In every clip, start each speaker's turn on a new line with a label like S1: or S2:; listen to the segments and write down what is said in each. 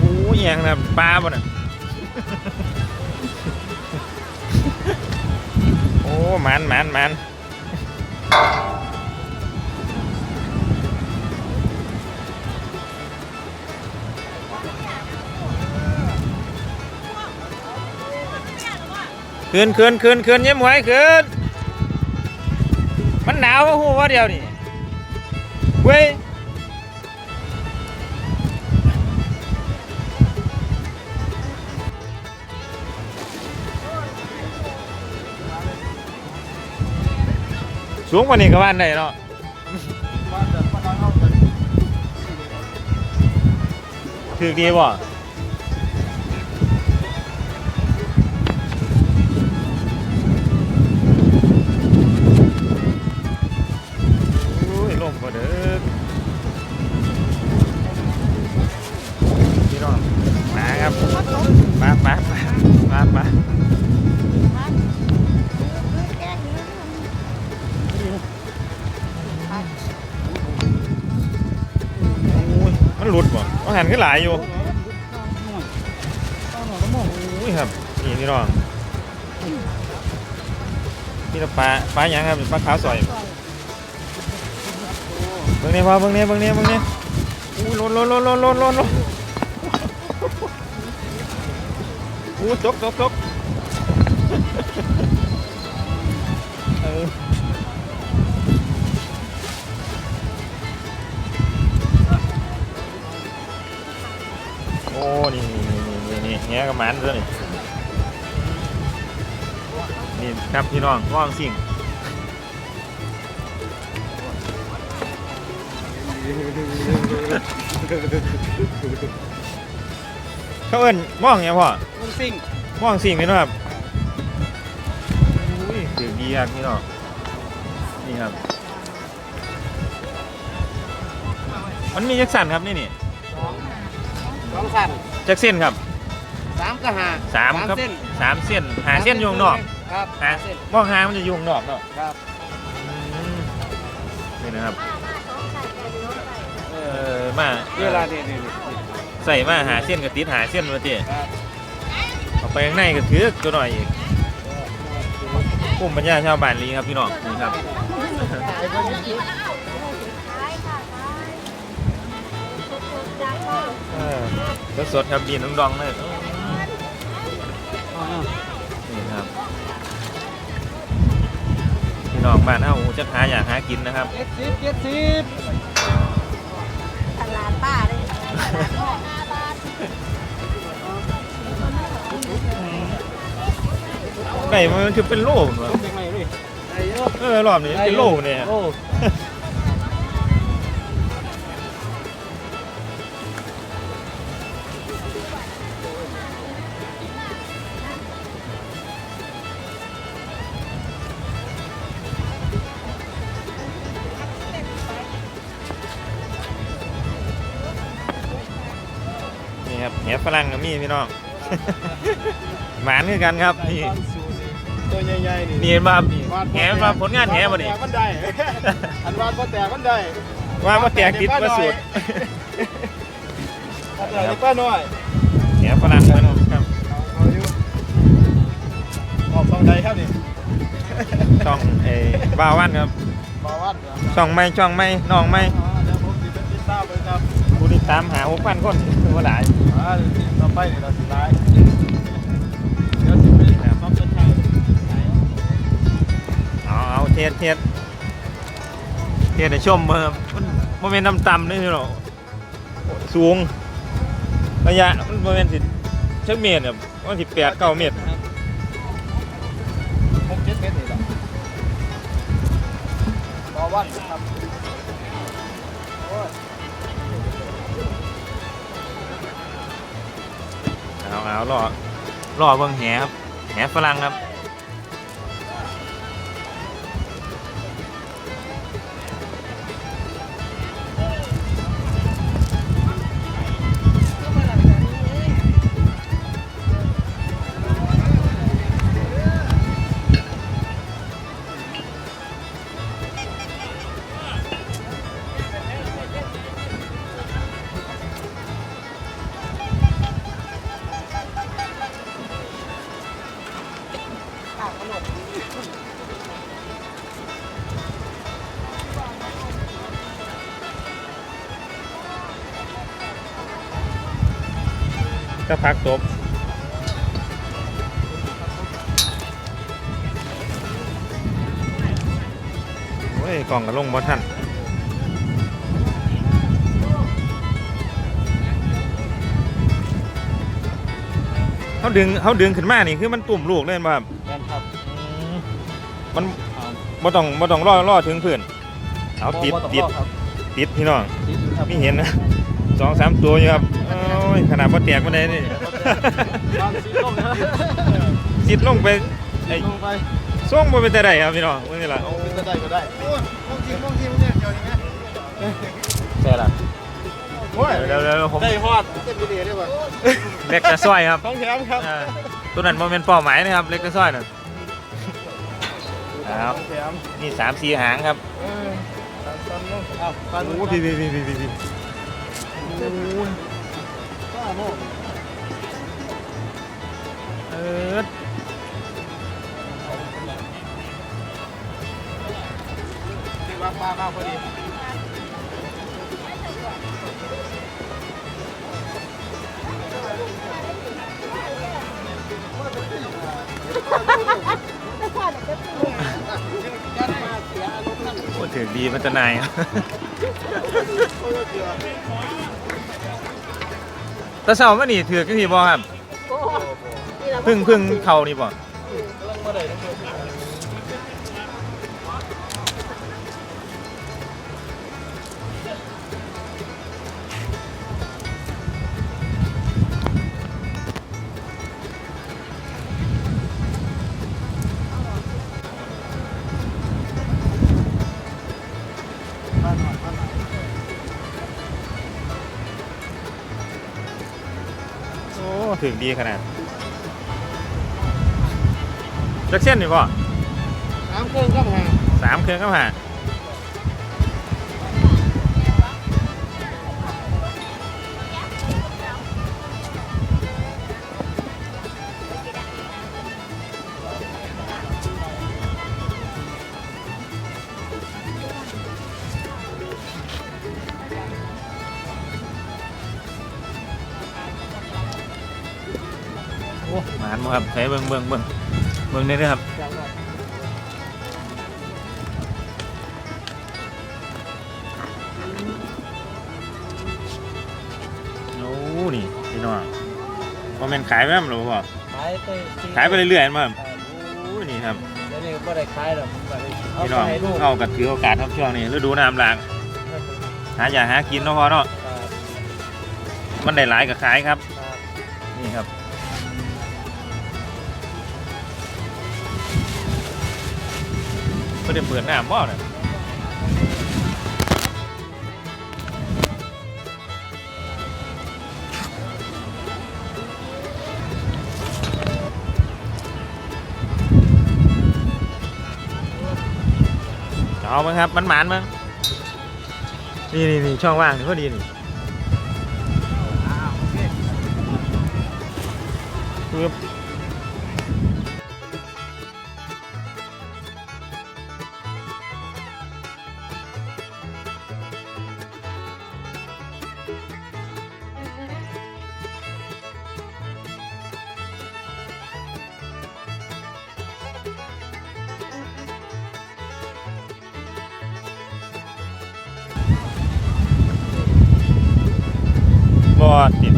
S1: โอ้ยยังนะปลาบ่น่ะโอ้มันมันมัน คืนคืนคืนคืนยี่ยมหวยคืนมันหนาวหัวเดียวนี่เว้ยสูงกว่านี้ก็บ้านได้เนาะถือดีบ่ มันหลุดบ่มันหันขึ้นหลายอยู่โอ้ยครับ นี่พี่น้องนี่ละปลาปลาหยังครับปลาขาวสอยเบิ่งนี่พอเบิ่งนี่เบิ่งนี่เบิ่งนี่อู้หล่นหล่นหล่นหล่นหล่นหล่นหล่นอู้ตกตกตกเออ อ้นี่นี่นี่นี่นี่แงกับหมันด้วยนี่นี่ครับพี่น้องว่างสิ่งเขาเอิ้นม่องเนี่ยพ่อ
S2: ลุงซิ่ง
S1: ม่องสิ่งพี่น้องครับอุ้ยเสียงดีครับพี่น้องนี่ครับ มันมีจักสันครับนี่นี่
S2: สอง สัน
S1: จักเส้นครับ
S2: สามกระหา
S1: สามครับ
S2: เส้น
S1: สามเส้นหาเส้นอยู่ข้างนอก
S2: ครับ
S1: หา
S2: เส้น
S1: มองหามันจะอยู่ข้างนอกเนาะ
S2: ครับ
S1: อืมนี่นะครับ
S2: เอ
S1: เอ
S2: อ
S1: อมา
S2: เวลาเนี่ยนี่นี่
S1: ใส่มาหาเส้นกับติดหาเส้นมาเจ้
S2: ครับ
S1: เอาไปข้างในก็ถือตัวหน่อยอีกกลุ่มปัญญาชาวบ้านลีครับพี่น้องนี่ครับ เออสดๆครับดีน้องดองเลยนี่ครับพี่น้องบ้านเฮาจะหาอยากหากินนะครับ
S2: เจ็ดสิบเจ็ดสิบ
S3: ตลาดป้าเลย
S1: ไก่มันคือเป็นโลเหมือนวะ
S2: เป็นไงเลยไอ้โย
S1: เออรอบนี้เป็นโลเนี่ย ครับแหฝรั่งก็มีพี่น้อง หมานคือกันครับนี่
S2: ตัวใหญ่ๆนี่
S1: นี่เห็นมาแหมาผลงานแหมาดิ
S2: มันได้อันวาดก็แต่มันได้
S1: ว่ามาแตกติดมาสุด
S2: อันไหนป้าน้อย
S1: แหฝรั่งเหมือนครับ
S2: เอาอยู่ออกสองใดครับนี่
S1: ช่องเอ้บ้าวันครับ
S2: มาวัดเหรอ
S1: ช่องไม่ช่องไม่น้องไม่
S2: อ๋อเดี๋ยวผมติดติดตามไปครับ
S1: ผู้ติดตามหาหกพันคนคือ ว่าหลาย
S2: อ่าต่อไปเราสิไลฟ์เดี๋ยวสิไปครับต้องเป็นไทย
S1: เอาเอาเทสเทสเทสในชมเบอร์มันโมเมนต์ต่ำนี่พี่น้อสูงระยะมันโมเมนต์สิเช็คเมตรเนี่ยมันสิแปดเก้าเมตร
S2: หกเจ็ดเมตรนี่หละต่อวันครับ
S1: เอาเอารอรอเบิ่งแหครับแหฝรั่งครับ
S3: ขนม
S1: ก็พักตบโอ้ยกล่องกระลงบ่ทันเขาดึงเขาดึงขึ้นมานี่คือมันตุ่มลูกเล่นบ่ครับ
S2: แม่นครับ
S1: มันบ่ต้องบ่ต้องรอรอถึงพื้นเอาติด
S2: บ่ต้อง
S1: ติด
S2: รอครับ
S1: ติดพี่น้อง
S2: ติดอยู่ครับ
S1: ไม่เห็นนะสองสามตัวอยู่ครับโอ้ยขนาดบ่แตกมาได้นี่
S2: วางสีลงนะ
S1: จิตลงไปไอ้
S2: ลงไป
S1: ส่งบ่เป็นแต่ใดครับพี่น้องว่านี่ล่ะโอ้
S2: เป็นก็ได้ก็ได้
S4: มองทีมองทีมเนี่ยเดี๋ยวนี้ไหม
S2: ใช่ล่ะ
S4: โอ้ย
S1: เดี๋ยวเดี๋ยวผม
S2: ได้ฮอด
S4: เต้นไปเรื่อยได้ป่ะ
S1: เล็กกระซ้อยครับ
S2: ท้องแถมครับ
S1: อ่าตัวนั้นบ่แม่นเป้าหมายนะครับเล็กกระซ้อยนั่น ครับ
S2: ท้องแถม
S1: นี่สามสี่หางครับ
S2: เออตันตันลงอ้าวตัน
S1: โอ้พี่พี่พี่พี่พี่พี่
S2: ป้าโม่
S1: เออ
S2: ที่วางปลามาพอดี
S1: โอ้ถึงดีมันจะนายครับแตะเสามันนี่ถือกที่บ่ครับ
S3: โอ้นี่เรา
S1: พึ่งพึ่งเข่านี่บ่ ถึงดีขนาดจักเส้นนี่บ่
S4: สามเครื่องก็มา
S1: สามเครื่องก็ผ่า โอ้หมานบ่ครับใช้เบิ่งเบิ่งเบิ่งเบิ่งนี่เด้อครับโอ้นี่พี่น้องคอมเมนต์ขายไหมครับหรือเปล่า
S2: ขายไปสี่
S1: ขายไปเรื่อยๆมั้งโอ้นี่ครับ
S2: เดี๋ยวนี้ก็ไม่ได้ขายหรอกผมก็เลยเอา
S1: พี่
S2: ไป
S1: น้อง
S2: ให้ลูก
S1: เข้ากับถือโอกาสครับช่วงนี้ฤดูน้ำหลากหาอยากหากินเนาะพอเนาะ
S2: ครับ
S1: มันได้หลายกับขายครับ
S2: ครับ
S1: นี่ครับ ไม่ได้เปิดหน้ำบ่เนี่ยเอามั้งครับ มันหมานมั้งนี่นี่นี่ช่องว่างนี่พอดีนี่ปึ๊บ บอติด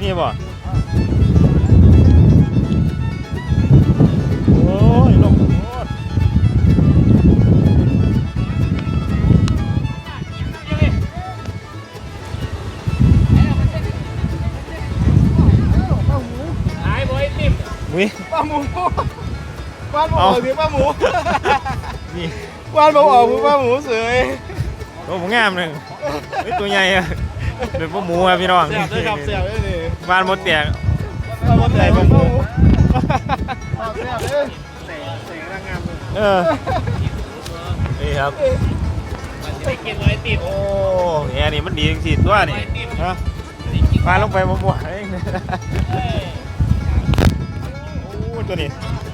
S1: นี่บ่โอ้ยลงโคตร
S2: ขายบ่ไอติม
S1: วิ
S2: ป้าหมูป้าหมู
S1: เอา
S2: ออกคือป้าหมู
S1: นี่
S2: ป้าหมูออกคือป้าหมูเสย
S1: โอ้ผมงามหนึ่งเฮ้ยตัวใหญ่อะเป็นพวกหมูครับพี่น้อง
S2: เสียบด้วยครับเสียบด้วยนี่
S1: บ้านมดแตก
S2: ป้าหมูใส่ป้าหมู
S4: เสียบเลยเสียงเสียงนางงามเลย
S1: เออนี่ครับ
S2: ไปกินไอติม
S1: โอ้แง่นี่มันดีจริงๆตัวนี่ฮะปลาลงไปบ่บ่เองตัวนี้
S2: เ